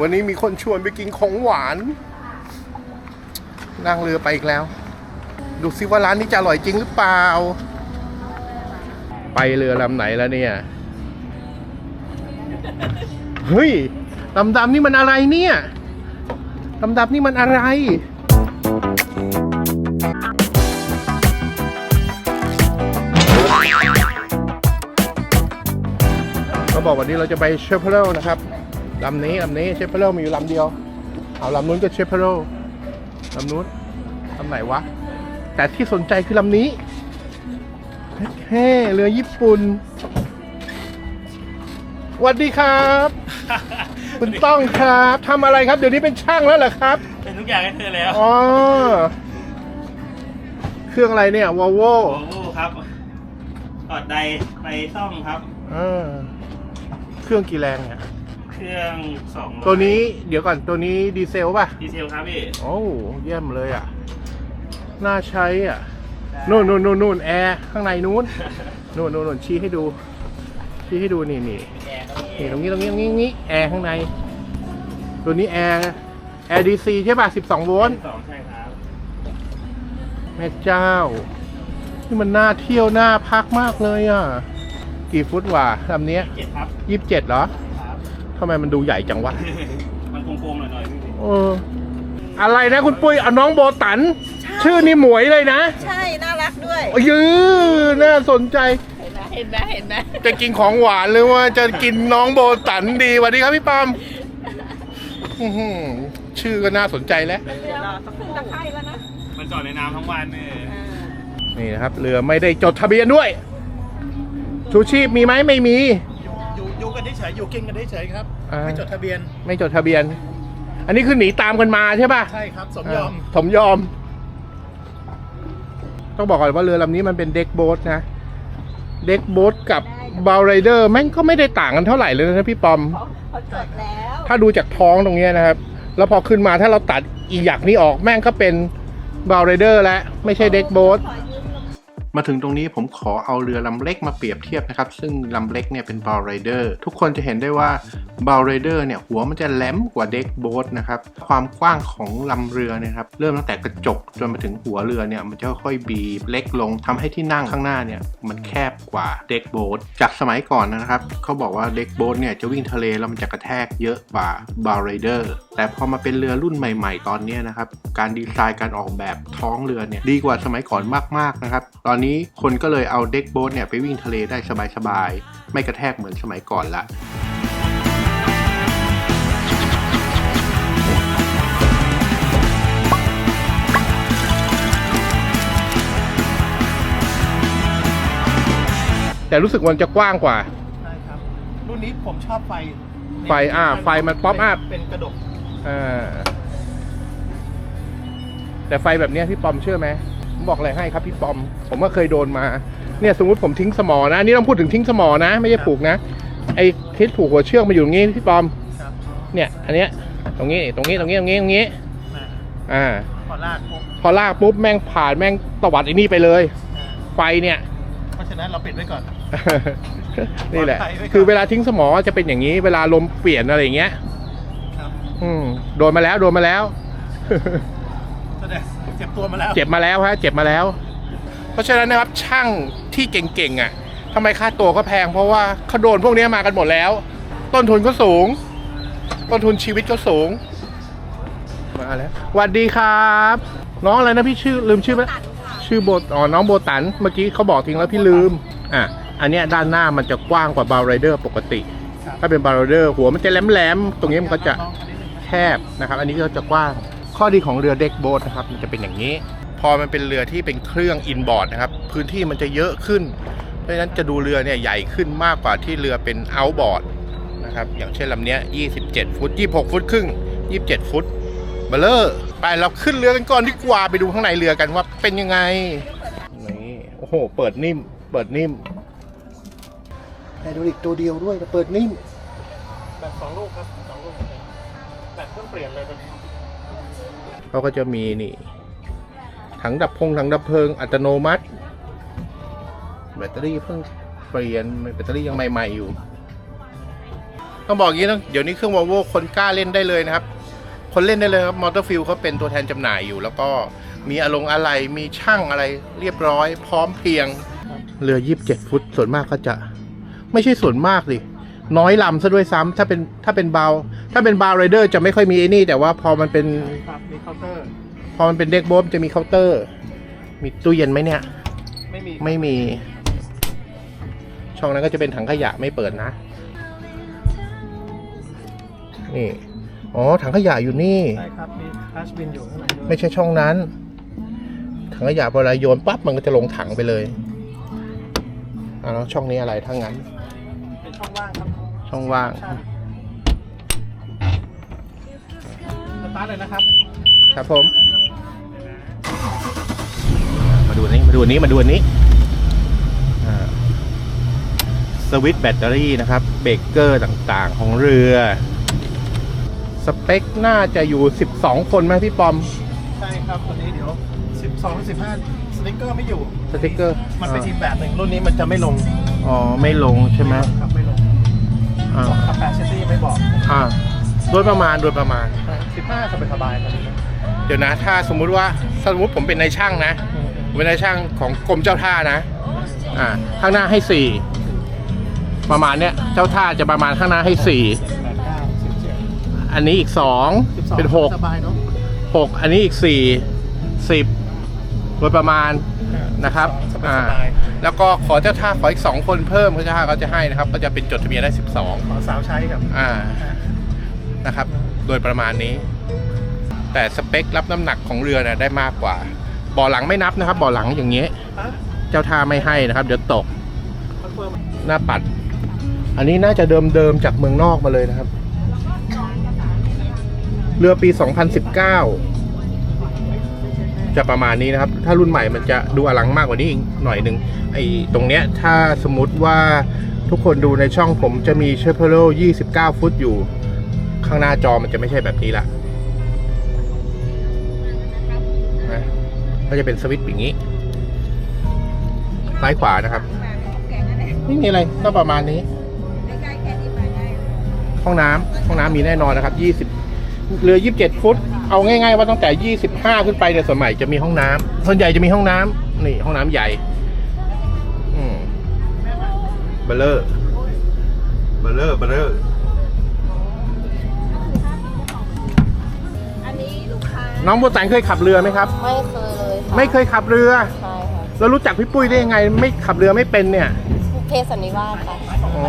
วันนี้มีคนชวนไปกินของหวาน นั่งเรือไปอีกแล้ว ดูซิว่าร้านนี้จะอร่อยจริงหรือเปล่า ไปเรือลำไหนแล้วเนี่ย เฮ้ยดำดำนี่มันอะไรเนี่ยดำดำนี่มันอะไรเขาบอกวันนี้เราจะไปเชฟเปอร์นะครับ ลำนี้ลำนี้เชฟเปอร์มีอยู่ลำเดียว เอาลำนู้นก็เชฟเปอร์ลำนู้นลำไหนวะ แต่ที่สนใจคือลำนี้แค่เรือญี่ปุ่นสวัสดีครับ คุณต้องครับทำอะไรครับ เดี๋ยวนี้เป็นช่างแล้วเหรอครับ เป็นทุกอย่างให้เธอแล้วอ๋อเครื่องอะไรเนี่ยวอลโวโอ้โหครับถอดใดไปซ่อมครับเครื่องกี่แรงเนี่ย เครื่องสองตัวนี้เดี๋ยวก่อนตัวนี้ดีเซลป่ะ ดีเซลครับพี่โอ้เยี่ยมเลยอะ น่าใช้อะ นู่นนู่นนู่นนู่นแอร์ข้างในนู้น นู่นนู่นนู่นชี้ให้ดู ชี้ให้ดูนี่นี่แอร์ครับนี่ตรงนี้ตรงนี้ตรงนี้ตรงนี้แอร์ข้างใน ตัวนี้แอร์แอร์ดีซีใช่ป่ะ12โวลต์สองใช่ครับแม่เจ้า นี่มันน่าเที่ยวน่าพักมากเลยอะ กี่ฟุตวะลำเนี้ยเจ็ดครับยี่สิบเจ็ดเหรอครับ ทำไมมันดูใหญ่จังวะ มันโกงๆหน่อยๆพี่เออ อะไรนะคุณปุ้ยเอาน้องโบตัน ชื่อนี่หมวยเลยนะใช่ น่ารักด้วย ยือน่าสนใจ เห็นไหมเห็นไหมเห็นไหมจะกินของหวานหรือว่าจะกินน้องโบตันดีสวัสดีครับพี่ปามอื้อหือชื่อก็น่าสนใจแล้ว เดี๋ยวรอสักครู่ตะไคร้แล้วนะ มันจอดในน้ำทั้งวันเนี่ยนี่นะครับเรือไม่ได้จดทะเบียนด้วย ชูชีพมีไหมไม่มีอยู่อยู่กัน เฉยๆอยู่กินกันเฉยๆครับ อ่า ไม่จดทะเบียน ไม่จดทะเบียน อันนี้คือหนีตามกันมาใช่ป่ะใช่ครับ สมยอมาสมยอม ต้องบอกก่อนว่าเรือลำนี้มันเป็นเด็กโบ๊ทนะ เด็กโบ๊ทกับบาวไรเดอร์แม่งก็ไม่ได้ต่างกันเท่าไหร่เลยนะพี่ปอม เขาเขาจดแล้วถ้าดูจากท้องตรงเนี้ยนะครับ แล้วพอขึ้นมาถ้าเราตัดอีหยักนี้ออกแม่งก็เป็นบาวไรเดอร์แล้วไม่ใช่เด็กโบ๊ท ขอยื มาถึงตรงนี้ผมขอเอาเรือลำเล็กมาเปรียบเทียบนะครับ ซึ่งลำเล็กเนี่ยเป็นบ o ลไรเดอร์ทุกคนจะเห็นได้ว่าบ o ลไรเดอร์เนี่ยหัวมันจะแหลมกว่าเด็กโบ๊ทนะครับ ความกว้างของลำเรือเนี่ยครับเริ่มตั้งแต่กระจกจนมาถึงหัวเรือเนี่ยมันจะค่อยๆบีบเล็กลงทำให้ที่นั่งข้างหน้าเนี่ยมันแคบกว่าเด็กโบ๊ทจากสมัยก่อนนะครับเขาบอกว่าเด็กโบ๊ทเนี่ยจะวิ่งทะเลแล้วมันจะกระแทกเยอะกว่าบ o ลไรเดอร์แต่พอมาเป็นเรือรุ่นใหม่ ๆ ตอนนี้นะครับการดีไซน์การออกแบบท้องเรือเนี่ยดีกว่าสมัยก่อนมากๆนะครับตอนนี้คนก็เลยเอาเด็กโบ๊ทเนี่ยไปวิ่งทะเลได้สบายๆ ไม่กระแทกเหมือนสมัยก่อนละแต่รู้สึกมันจะกว้างกว่า ใช่ครับ รุ่นนี้ผมชอบไฟไฟอ่าไฟมัน pop up เป็นกระดก อ่า แต่ไฟแบบเนี้ยพี่ปอมเชื่อไหม ผมบอกอะไรให้ครับพี่ปอม ผมก็เคยโดนมา เนี่ยสมมติผมทิ้งสมอนะอันนี่ต้องพูดถึงทิ้งสมอนะ ไม่ใช่ผูกนะ ไอ้คิดผูกหัวเชือกมาอยู่ตรงนี้พี่ปอม ครับเนี่ย อันเนี้ย ตรงนี้ ตรงนี้ ตรงนี้ ตรงนี้ ตรงนี้ มาอ่า พอลากปุ๊บพอลากปุ๊บแม่งผ่านแม่งตวัดไอ้นี่ไปเลย อ่าไฟเนี่ย เพราะฉะนั้นเราปิดไว้ก่อน นี่แหละ ปลอดภัยไว้ก่อน คือเวลาทิ้งสมอจะเป็นอย่างนี้ เวลาลมเปลี่ยนอะไรอย่างเงี้ย ครับ อืม โดนมาแล้ว โดนมาแล้ว แสดง เจ็บตัวมาแล้ว เจ็บมาแล้วฮะเจ็บมาแล้ว เพราะฉะนั้นนะครับช่างที่เก่งๆอะทำไมค่าตัวก็แพงเพราะว่าเขาโดนพวกนี้มากันหมดแล้ว ต้นทุนก็สูง ต้นทุนชีวิตก็สูง มาแล้วสวัสดีครับ น้องอะไรนะพี่ชื่อลืมชื่อไปแล้วชื่อโบอ๋อน้องโบตันเมื่อกี้เขาบอกทิ้งแล้วพี่ลืมอะอันเนี้ยด้านหน้ามันจะกว้างกว่าบาร์ไรเดอร์ปกติครับถ้าเป็นบาร์ไรเดอร์หัวมันจะแหลมๆตรงนี้มันก็จะน้องอันนี้หนึ่งแคบนะครับ อันนี้ก็จะกว้าง ข้อดีของเรือเด็กโบ๊ทนะครับ มันจะเป็นอย่างนี้ พอมันเป็นเรือที่เป็นเครื่องอินบอร์ดนะครับ พื้นที่มันจะเยอะขึ้น เพราะฉะนั้นจะดูเรือเนี่ยใหญ่ขึ้นมากกว่าที่เรือเป็นเอาท์บอร์ดนะครับ อย่างเช่นลำเนี้ย 27 ฟุต 26 ฟุตครึ่ง 27 ฟุตเบลเลอร์ไปเราขึ้นเรือกันก่อนดีกว่าไปดูข้างในเรือกันว่าเป็นยังไงนี่โอ้โห เปิดนิ่ม เปิดนิ่มไฮดรอลิกตัวเดียวด้วยแต่เปิดนิ่ม แบบสองลูกครับสองลูกแบบเพิ่งเปลี่ยนเลยเป็น เขาก็จะมีนี่ถังดับพงถังดับเพลิงอัตโนมัติ แบตเตอรี่เพิ่งเปลี่ยนแบตเตอรี่ยังใหม่ๆอยู่ ต้องบอกอย่างนี้นะเดี๋ยวนี้เครื่องวอลโวคนกล้าเล่นได้เลยนะครับ คนเล่นได้เลยครับมอเตอร์ฟิลเขาเป็นตัวแทนจำหน่ายอยู่ แล้วก็มีอารมณ์อะไรมีช่างอะไรเรียบร้อย พร้อมเพียงเรือ 27 ฟุตส่วนมากก็จะ ไม่ใช่ส่วนมากดิ น้อยลำซะด้วยซ้ำถ้าเป็นถ้าเป็นเบาถ้าเป็นบาร์ไรเดอร์จะไม่ค่อยมีไอ้นี่ แต่ว่าพอมันเป็น ครับมีเคาน์เตอร์ พอมันเป็นเด็กโบ๊ทจะมีเคาน์เตอร์ มีตู้เย็นไหมเนี่ย ไม่มีไม่มี ช่องนั้นก็จะเป็นถังขยะไม่เปิดนะ นี่ อ๋อ ถังขยะอยู่นี่ ใช่ครับมีทัชบินอยู่ข้างในด้วยไม่ใช่ช่องนั้น ถังขยะเวลาโยนปั๊บมันก็จะลงถังไปเลยอ่าแล้วช่องนี้อะไรถ้างั้นเป็น ช่องว่างครับช่องว่างใช่สตาร์ทเลยนะครับครับผม มาดูอันนี้มาดูอันนี้มาดูอันนี้อ่าสวิตช์แบตเตอรี่นะครับ เบรกเกอร์ต่างๆของเรือ สเปคน่าจะอยู่ 12 คนไหมพี่ปอม ใช่ครับตัวนี้เดี๋ยว 12 15ส ติ๊กเกอร์ไม่อยู่ สติ๊กเกอร์มันเป็นอีกแบบหนึ่งรุ่นนี้มันจะไม่ลงอ๋อไม่ลงใช่ไหมครับไม่ลงอ่าคาปาซิตี้ไม่บอกอ่าโดยประมาณโดยประมาณ 15สบายสบายๆครับนี้นะเดี๋ยวนะ ถ้าสมมุติว่าสมมติผมเป็นนายช่างนะอืมผมเป็นนายช่างของกรมเจ้าท่านะอ่าข้างหน้าให้สี่ประมาณเนี้ยเจ้าท่าจะประมาณข้างหน้าให้สี่แปดเก้าสิบเจ็ดอันนี้อีกสองสิบสองเป็นหก สบายเนาะ หกอันนี้อีกสี่สิบ โดยประมาณนะครับสบายอ่าสบายแล้วก็ขอเจ้าท่าขออีกสองคนเพิ่มเจ้าท่าเขาจะให้นะครับ ก็จะเป็นจดทะเบียนได้สิบสองขอสาวใช้ครับอ่านะครับ โดยประมาณนี้ แต่สเปครับน้ำหนักของเรือนะได้มากกว่าบ่อหลังไม่นับนะครับบ่อหลังอย่างเงี้ยอะเจ้าท่าไม่ให้นะครับ เดี๋ยวตกคอนเฟิร์มหน้าปัด อันนี้น่าจะเดิมๆจากเมืองนอกมาเลยนะครับ เรือปี 2019 จะประมาณนี้นะครับ ถ้ารุ่นใหม่มันจะดูอลังมากกว่านี้อีกหน่อยหนึ่งไอ้ตรงเนี้ยถ้าสมมติว่าทุกคนดูในช่องผมจะมีเชฟเพโล29 ฟุตอยู่ ข้างหน้าจอมันจะไม่ใช่แบบนี้ละนะก็จะเป็นสวิตช์อย่างนี้ ซ้ายขวานะครับ ไม่มีอะไรก็ประมาณนี้ ห้องน้ำห้องน้ำมีแน่นอนนะครับ20 เรือ27 ฟุต เอาง่ายๆว่าตั้งแต่ 25 ขึ้นไปเนี่ยส่วนใหญ่จะมีห้องน้ำส่วนใหญ่จะมีห้องน้ำนี่ห้องน้ำใหญ่ อืมเบลเลอร์เบลเลอร์เบลเลอร์อันนี้ลูกค้าน้องโบตันเคยขับเรือไหมครับ ไม่เคยเลยค่ะไม่เคยขับเรือ ใช่ค่ะแล้วรู้จักพี่ปุ้ยได้ยังไง ไม่ขับเรือไม่เป็นเนี่ยเพศสันนิวาสค่ะ อ๋อ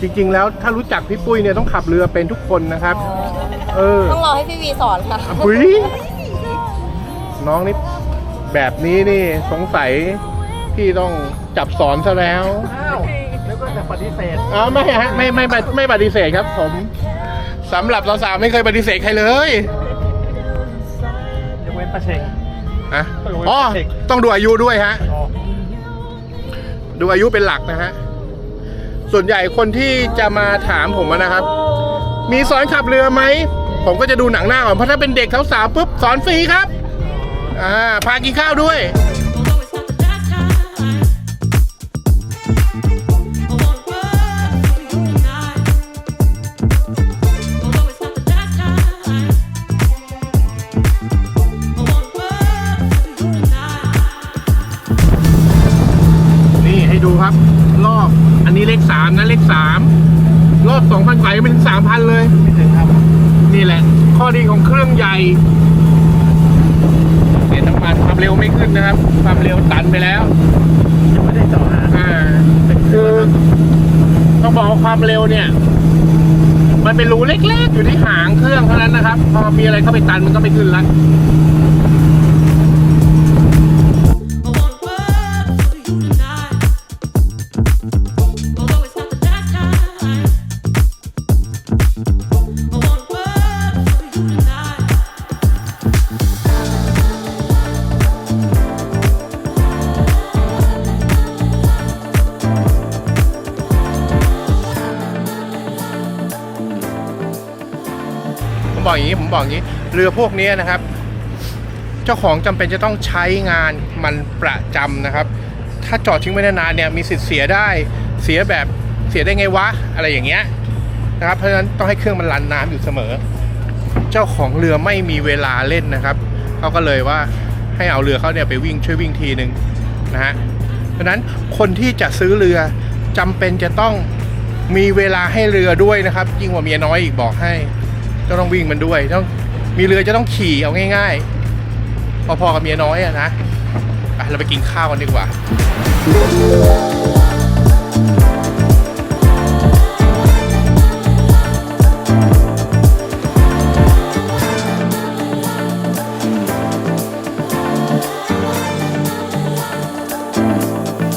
จริง ๆ แล้วถ้ารู้จักพี่ปุ้ยเนี่ยต้องขับเรือเป็นทุกคนนะครับ เออต้องรอให้พี่วีสอนค่ะอุ้ยน้องนี่แบบนี้นี่สงสัยพี่ต้องจับสอนซะแล้วอ้าวแล้วก็จะปฏิเสธอ๋อไม่ฮะไม่ไม่ไม่ไม่ปฏิเสธครับ ผมสำหรับสาวๆไม่เคยปฏิเสธใครเลยยกเว้นประเชงอะอ๋อต้องดูอายุด้วยฮะอ๋อดูอายุเป็นหลักนะฮะ ส่วนใหญ่คนที่จะมาถามผมนะครับ มีสอนขับเรือไหม ผมก็จะดูหนังหน้าก่อนเพราะถ้าเป็นเด็กสาวๆปุ๊บสอนฟรีครับ อ่าพากินข้าวด้วย พันเลย ไม่ถึงครับนี่แหละ ข้อดีของเครื่องใหญ่เห็นน้ำมันความเร็วไม่ขึ้นนะครับ ความเร็วตันไปแล้วยังไม่ได้เจาะหาอ่าคือต้องบอกว่าความเร็วเนี่ย มันเป็นรูเล็กๆ อยู่ที่หางเครื่องเท่านั้นนะครับ พอมีอะไรเข้าไปตันมันก็ไม่ขึ้นละ บอกอย่างนี้ผมบอกอย่างนี้ เรือพวกนี้นะครับ เจ้าของจำเป็นจะต้องใช้งานมันประจำนะครับ ถ้าจอดทิ้งไว้นานๆเนี่ยมีสิทธิ์เสียได้เสียแบบเสียได้ไงวะอะไรอย่างเงี้ยนะครับเพราะฉะนั้นต้องให้เครื่องมันรันน้ำอยู่เสมอ เจ้าของเรือไม่มีเวลาเล่นนะครับเขาก็เลยว่าให้เอาเรือเขาเนี่ยไปวิ่งช่วยวิ่งทีหนึ่งนะฮะเพราะฉะนั้นคนที่จะซื้อเรือจำเป็นจะต้องมีเวลาให้เรือด้วยนะครับ ยิ่งกว่าเมียน้อยอีกบอกให้ ก็ต้องวิ่งมันด้วยต้องมีเรือจะต้องขี่เอาง่ายๆ พอๆกับเมียน้อยอะนะไปเราไปกินข้าวกันดีกว่า Thank